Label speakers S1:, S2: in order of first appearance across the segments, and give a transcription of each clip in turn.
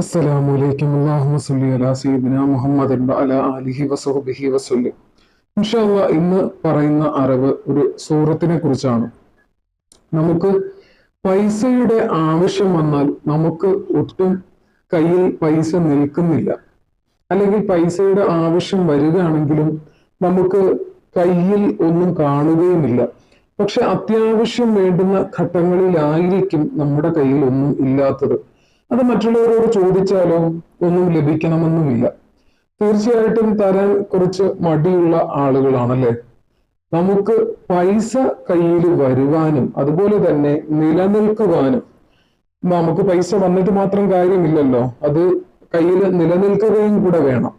S1: അസ്സലാമു അലൈക്കും. അല്ലാഹുമ്മ സല്ലി അലാ സയ്യിദിന മുഹമ്മദിൻ വഅലാ ആലിഹി വസഹ്ബിഹി വസല്ലം. ഇൻഷാല്ല ഇന്ന് പറയുന്ന അറിവ് ഒരു സൂറത്തിനെ കുറിച്ചാണ്. നമുക്ക് പൈസയുടെ ആവശ്യം വന്നാൽ നമുക്ക് ഒട്ടും കയ്യിൽ പൈസ നിൽക്കുന്നില്ല. അല്ലെങ്കിൽ പൈസയുടെ ആവശ്യം വരികയാണെങ്കിലും നമുക്ക് കയ്യിൽ ഒന്നും കാണുകയുമില്ല. പക്ഷെ അത്യാവശ്യം വേണ്ടുന്ന ഘട്ടങ്ങളിലായിരിക്കും നമ്മുടെ കയ്യിൽ ഒന്നും ഇല്ലാത്തത്. അത് മറ്റുള്ളവരോട് ചോദിച്ചാലോ ഒന്നും ലഭിക്കണമെന്നുമില്ല. തീർച്ചയായിട്ടും തരാൻ കുറച്ച് മടിയുള്ള ആളുകളാണല്ലേ? നമുക്ക് പൈസ കയ്യിൽ വരുവാനും അതുപോലെ തന്നെ നിലനിൽക്കുവാനും. നമുക്ക് പൈസ വന്നിട്ട് മാത്രം കാര്യമില്ലല്ലോ. അത് കയ്യിൽ നിലനിൽക്കുകയും കൂടെ വേണം.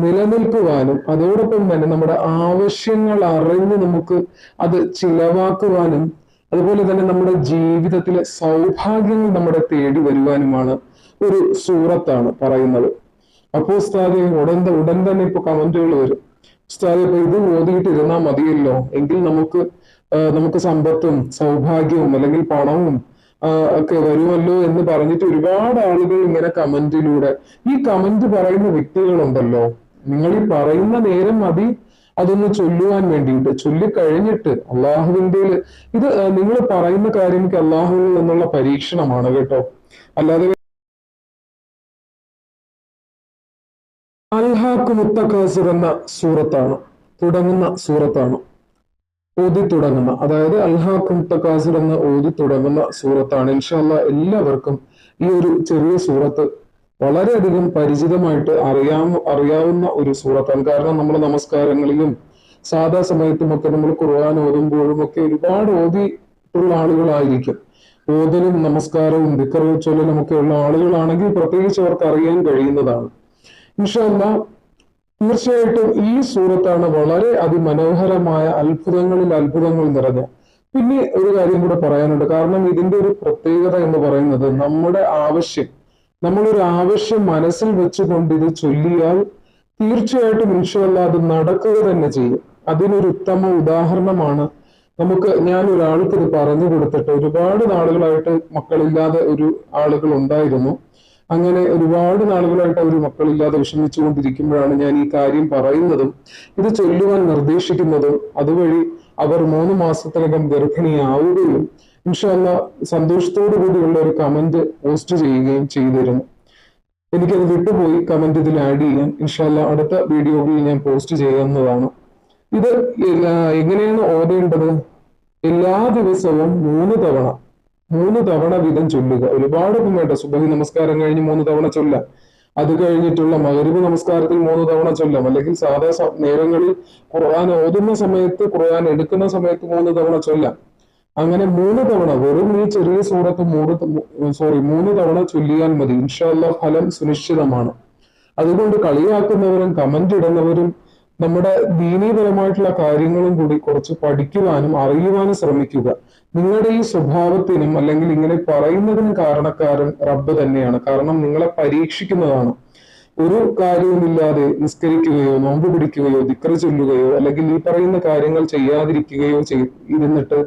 S1: നിലനിൽക്കുവാനും അതോടൊപ്പം തന്നെ നമ്മുടെ ആവശ്യങ്ങൾ അറിഞ്ഞ് നമുക്ക് അത് ചിലവാക്കുവാനും അതുപോലെ തന്നെ നമ്മുടെ ജീവിതത്തിലെ സൗഭാഗ്യങ്ങൾ നമ്മുടെ തേടി വരുവാനുമാണ് ഒരു സൂറത്താണ് പറയുന്നത്. അപ്പോ ഉസ്താദെ ഉടൻ ഉടൻ തന്നെ ഇപ്പൊ കമന്റുകൾ വരും. ഉസ്താദെ ഇപ്പൊ ഇത് ഓതിയിട്ടിരുന്നാ മതിയല്ലോ. എങ്കിൽ നമുക്ക് നമുക്ക് സമ്പത്തും സൗഭാഗ്യവും അല്ലെങ്കിൽ പണവും ഒക്കെ വരുമല്ലോ എന്ന് പറഞ്ഞിട്ട് ഒരുപാട് ആളുകൾ ഇങ്ങനെ കമന്റിലൂടെ ഈ കമന്റ് പറയുന്ന വ്യക്തികളുണ്ടല്ലോ. നിങ്ങൾ ഈ പറയുന്ന നേരം മതി. അതൊന്ന് ചൊല്ലുവാൻ വേണ്ടിയിട്ട് ചൊല്ലിക്കഴിഞ്ഞിട്ട് അള്ളാഹുവിന്റെ ഇത് നിങ്ങൾ പറയുന്ന കാര്യം എനിക്ക് അള്ളാഹുവിൽ നിന്നുള്ള പരീക്ഷണമാണ് കേട്ടോ. അല്ലാതെ അൽഹാഖ് മുത്തഖാസിർ എന്ന സൂറത്താണ് തുടങ്ങുന്ന സൂറത്താണ് ഓതി തുടങ്ങുന്ന അതായത് അൽഹാഖ് മുത്തഖാസിർ എന്ന ഓതി തുടങ്ങുന്ന സൂറത്താണ്. ഇൻഷാല്ല എല്ലാവർക്കും ഈ ഒരു ചെറിയ സൂറത്ത് വളരെയധികം പരിചിതമായിട്ട് അറിയാം അറിയാവുന്ന ഒരു സൂറത്താണ്. കാരണം നമ്മൾ നമസ്കാരങ്ങളിലും സാധാ സമയത്തും ഒക്കെ നമ്മൾ ഖുർആൻ ഓതുമ്പോഴും ഒക്കെ ഒരുപാട് ഓതിയിട്ടുള്ള ആളുകളായിരിക്കും. ഓതലും നമസ്കാരവും ദിക്കറവ് ചൊല്ലലും ഉള്ള ആളുകളാണെങ്കിൽ പ്രത്യേകിച്ച് അവർക്ക് അറിയാൻ കഴിയുന്നതാണ്. ഇൻഷല്ല തീർച്ചയായിട്ടും ഈ സൂറത്താണ് വളരെ അതിമനോഹരമായ അത്ഭുതങ്ങളിൽ അത്ഭുതങ്ങൾ നിറഞ്ഞ. പിന്നെ ഒരു കാര്യം കൂടെ പറയാനുണ്ട്. കാരണം ഇതിന്റെ ഒരു പ്രത്യേകത എന്ന് പറയുന്നത് നമ്മുടെ ആവശ്യം നമ്മളൊരു ആവശ്യം മനസ്സിൽ വെച്ചുകൊണ്ട് ഇത് ചൊല്ലിയാൽ തീർച്ചയായിട്ടും ഇൻഷല്ല അത് നടക്കുക തന്നെ ചെയ്യും. അതിനൊരു ഉത്തമ ഉദാഹരണമാണ് നമുക്ക് ഞാൻ ഒരാൾക്ക് ഇത് പറഞ്ഞു കൊടുത്തിട്ട് ഒരുപാട് നാളുകളായിട്ട് മക്കളില്ലാതെ ഒരു ആളുകൾ ഉണ്ടായിരുന്നു. അങ്ങനെ ഒരുപാട് നാളുകളായിട്ട് അവർ മക്കളില്ലാതെ വിഷമിച്ചുകൊണ്ടിരിക്കുമ്പോഴാണ് ഞാൻ ഈ കാര്യം പറയുന്നതും ഇത് ചൊല്ലുവാൻ നിർദ്ദേശിക്കുന്നതും അതുവഴി അവർ മൂന്ന് മാസത്തിനകം ഗർഭിണിയാവുകയും ഇൻഷല്ല സന്തോഷത്തോടു കൂടിയുള്ള ഒരു കമന്റ് പോസ്റ്റ് ചെയ്യുകയും ചെയ്തിരുന്നു. എനിക്കത് വിട്ടുപോയി. കമന്റ് ഇതിൽ ആഡ് ചെയ്യാൻ. ഇൻഷല്ല അടുത്ത വീഡിയോയിൽ ഞാൻ പോസ്റ്റ് ചെയ്യുന്നതാണ്. ഇത് എങ്ങനെയാണ് ഓതേണ്ടത് എല്ലാ ദിവസവും മൂന്ന് തവണ മൂന്ന് തവണ വീതം ചൊല്ലുക. ഒരുപാട് വേണ്ട സുബഹി നമസ്കാരം കഴിഞ്ഞ് മൂന്ന് തവണ ചൊല്ലാം. അത് കഴിഞ്ഞിട്ടുള്ള മകരിവ് നമസ്കാരത്തിൽ മൂന്ന് തവണ ചൊല്ലാം. അല്ലെങ്കിൽ സാധാ നേരങ്ങളിൽ ഖുർആൻ ഓതുന്ന സമയത്ത് ഖുർആൻ എടുക്കുന്ന സമയത്ത് മൂന്ന് തവണ ചൊല്ലാം. അങ്ങനെ മൂന്ന് തവണ വെറും ഈ ചെറിയ സൂറത്ത് മൂന്ന് സോറി മൂന്ന് തവണ ചൊല്ലിയാൽ മതി. ഇൻഷാല്ല ഫലം സുനിശ്ചിതമാണ്. അതുകൊണ്ട് കളിയാക്കുന്നവരും കമന്റ് ഇടുന്നവരും നമ്മുടെ ദീനീപരമായിട്ടുള്ള കാര്യങ്ങളും കൂടി കുറച്ച് പഠിക്കുവാനും അറിയുവാനും ശ്രമിക്കുക. നിങ്ങളുടെ ഈ സ്വഭാവത്തിനും അല്ലെങ്കിൽ ഇങ്ങനെ പറയുന്നതിനും കാരണക്കാരൻ റബ്ബ് തന്നെയാണ്. കാരണം നിങ്ങളെ പരീക്ഷിക്കുന്നതാണ്. ഒരു കാര്യവുമില്ലാതെ നിസ്കരിക്കുകയോ നോമ്പ് പിടിക്കുകയോ ദിക്ര ചൊല്ലുകയോ അല്ലെങ്കിൽ ഈ പറയുന്ന കാര്യങ്ങൾ ചെയ്യാതിരിക്കുകയോ ചെയ് ഇരുന്നിട്ട്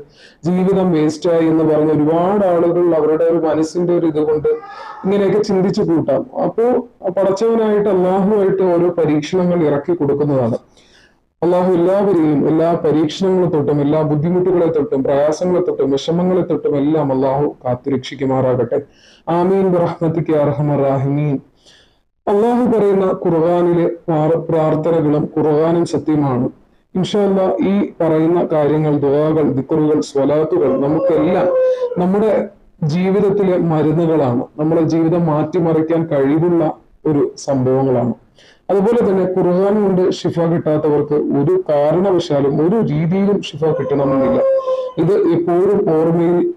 S1: ജീവിതം വേസ്റ്റായി എന്ന് പറഞ്ഞ ഒരുപാട് ആളുകൾ അവരുടെ ഒരു മനസ്സിന്റെ ഒരു ഇതുകൊണ്ട് ഇങ്ങനെയൊക്കെ ചിന്തിച്ചു കൂട്ടാം. അപ്പോ പടച്ചവനായിട്ട് അള്ളാഹുമായിട്ട് ഓരോ പരീക്ഷണങ്ങൾ ഇറക്കി കൊടുക്കുന്നതാണ്. അള്ളാഹു എല്ലാവരെയും എല്ലാ പരീക്ഷണങ്ങളെ തൊട്ടും എല്ലാ ബുദ്ധിമുട്ടുകളെ തൊട്ടും പ്രയാസങ്ങളെ തൊട്ടും വിഷമങ്ങളെ തൊട്ടും എല്ലാം അള്ളാഹു കാത്തുരക്ഷിക്കുമാറാകട്ടെ. ആമീൻ. റഹ്മത്തിക്ക് അർഹമറാഹിമീൻ അള്ളാഹു പറയുന്ന ഖുർആാനിലെ പ്രാർത്ഥനകളും ഖുർആാനും സത്യമാണ്. ഇൻഷല്ല ഈ പറയുന്ന കാര്യങ്ങൾ ദുവാകൾ ദിക്കറുകൾ സ്വലാത്തുകൾ നമുക്കെല്ലാം നമ്മുടെ ജീവിതത്തിലെ മരുന്നുകളാണ്. നമ്മുടെ ജീവിതം മാറ്റിമറിക്കാൻ കഴിവുള്ള ഒരു സംഭവങ്ങളാണ്. അതുപോലെ തന്നെ ഖുർആൻ കൊണ്ട് ഷിഫ കിട്ടാത്തവർക്ക് ഒരു കാരണവശാലും ഒരു രീതിയിലും ഷിഫ കിട്ടണമെന്നില്ല. ഇത് എപ്പോഴും ഓർമ്മയിൽ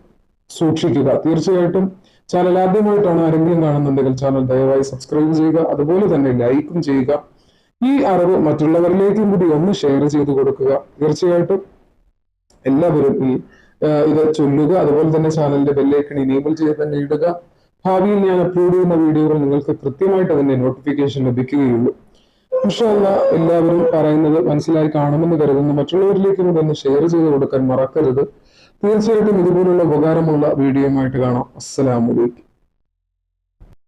S1: സൂക്ഷിക്കുക. തീർച്ചയായിട്ടും ചാനൽ ആദ്യമായിട്ടാണ് ആരെങ്കിലും കാണുന്നുണ്ടെങ്കിൽ ചാനൽ ദയവായി സബ്സ്ക്രൈബ് ചെയ്യുക അതുപോലെ തന്നെ ലൈക്കും ചെയ്യുക. ഈ അറിവ് മറ്റുള്ളവരിലേക്കും കൂടി ഒന്ന് ഷെയർ ചെയ്ത് കൊടുക്കുക. തീർച്ചയായിട്ടും എല്ലാവരും ഈ ഇത് ചൊല്ലുക അതുപോലെ തന്നെ ചാനലിന്റെ ബെല്ലേക്കൺ ഇനേബിൾ ചെയ്ത് തന്നെ ഇടുക. ഭാവിയിൽ ഞാൻ അപ്ലോഡ് ചെയ്യുന്ന വീഡിയോകൾ നിങ്ങൾക്ക് കൃത്യമായിട്ട് അതിന്റെ നോട്ടിഫിക്കേഷൻ ലഭിക്കുകയുള്ളൂ. ഇൻഷാല്ല എല്ലാവരും പറയുന്നത് മനസ്സിലായി കാണുമെന്ന് കരുതുന്നു. മറ്റുള്ളവരിലേക്കും കൂടെ ഒന്ന് ഷെയർ ചെയ്ത് കൊടുക്കാൻ മറക്കരുത്. തീർച്ചയായിട്ടും ഇതുപോലുള്ള ഉപകാരമുള്ള വീഡിയോയുമായിട്ട് കാണാം. അസ്സലാമലൈക്കും